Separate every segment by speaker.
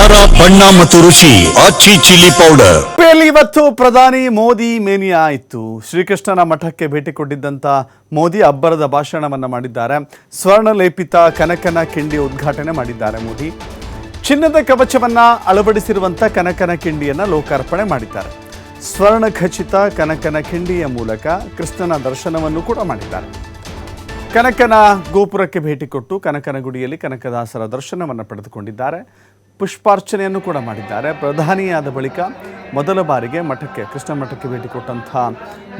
Speaker 1: ಖಾರ, ಬಣ್ಣ ಮತ್ತು ರುಚಿ, ಆಚಿ ಚಿಲ್ಲಿ ಪೌಡರ್.
Speaker 2: ಇವತ್ತು ಪ್ರಧಾನಿ ಮೋದಿ ಮೇನಿಯಾ ಆಯಿತು. ಶ್ರೀಕೃಷ್ಣನ ಮಠಕ್ಕೆ ಭೇಟಿ ಕೊಟ್ಟಿದ್ದಂಥ ಮೋದಿ ಅಬ್ಬರದ ಭಾಷಣವನ್ನ ಮಾಡಿದ್ದಾರೆ. ಸ್ವರ್ಣಲೇಪಿತ ಕನಕನ ಕಿಂಡಿ ಉದ್ಘಾಟನೆ ಮಾಡಿದ್ದಾರೆ ಮೋದಿ. ಚಿನ್ನದ ಕವಚವನ್ನ ಅಳವಡಿಸಿರುವಂಥ ಕನಕನ ಕಿಂಡಿಯನ್ನ ಲೋಕಾರ್ಪಣೆ ಮಾಡಿದ್ದಾರೆ. ಸ್ವರ್ಣ ಖಚಿತ ಕನಕನ ಕಿಂಡಿಯ ಮೂಲಕ ಕೃಷ್ಣನ ದರ್ಶನವನ್ನು ಕೂಡ ಮಾಡಿದ್ದಾರೆ. ಕನಕನ ಗೋಪುರಕ್ಕೆ ಭೇಟಿ ಕೊಟ್ಟು ಕನಕನ ಗುಡಿಯಲ್ಲಿ ಕನಕದಾಸರ ದರ್ಶನವನ್ನು ಪಡೆದುಕೊಂಡಿದ್ದಾರೆ. ಪುಷ್ಪಾರ್ಚನೆಯನ್ನು ಕೂಡ ಮಾಡಿದ್ದಾರೆ. ಪ್ರಧಾನಿಯಾದ ಬಳಿಕ ಮೊದಲ ಬಾರಿಗೆ ಮಠಕ್ಕೆ, ಕೃಷ್ಣ ಮಠಕ್ಕೆ ಭೇಟಿ ಕೊಟ್ಟಂಥ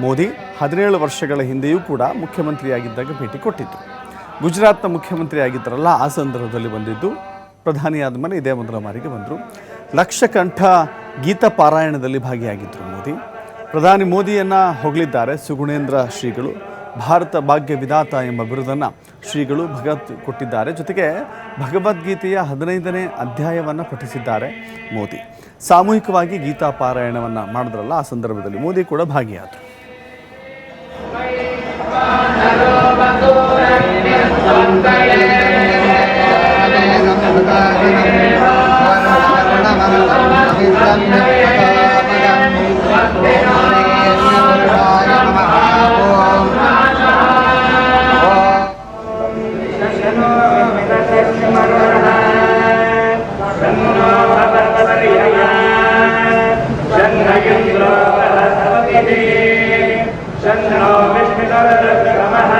Speaker 2: ಮೋದಿ ಹದಿನೇಳು ವರ್ಷಗಳ ಹಿಂದೆಯೂ ಕೂಡ ಮುಖ್ಯಮಂತ್ರಿಯಾಗಿದ್ದಾಗ ಭೇಟಿ ಕೊಟ್ಟಿದ್ದರು ಗುಜರಾತ್ನ ಮುಖ್ಯಮಂತ್ರಿ ಆಗಿದ್ದರಲ್ಲ ಆ ಸಂದರ್ಭದಲ್ಲಿ ಬಂದಿದ್ದು ಪ್ರಧಾನಿಯಾದ ಮೇಲೆ ಇದೇ ಮೊದಲ ಬಾರಿಗೆ ಬಂದರು. ಲಕ್ಷಕಂಠ ಗೀತ ಪಾರಾಯಣದಲ್ಲಿ ಭಾಗಿಯಾಗಿದ್ದರು ಮೋದಿ. ಪ್ರಧಾನಿ ಮೋದಿಯನ್ನು ಹೊಗಳಿದ್ದಾರೆ ಸುಗುಣೇಂದ್ರ ಶ್ರೀಗಳು. ಭಾರತ ಭಾಗ್ಯ ವಿಧಾತ ಎಂಬ ಬಿರುದನ್ನು ಶ್ರೀಗಳು ಭಗವತ್ ಕೊಟ್ಟಿದ್ದಾರೆ. ಜೊತೆಗೆ ಭಗವದ್ಗೀತೆಯ ಹದಿನೈದನೇ ಅಧ್ಯಾಯವನ್ನು ಪಠಿಸಿದ್ದಾರೆ ಮೋದಿ. ಸಾಮೂಹಿಕವಾಗಿ ಗೀತಾ ಪಾರಾಯಣವನ್ನು ಮಾಡಿದ್ರಲ್ಲ ಆ ಸಂದರ್ಭದಲ್ಲಿ ಮೋದಿ ಕೂಡ ಭಾಗಿಯಾದರು. शन्नो विष्णुतरदक्रमः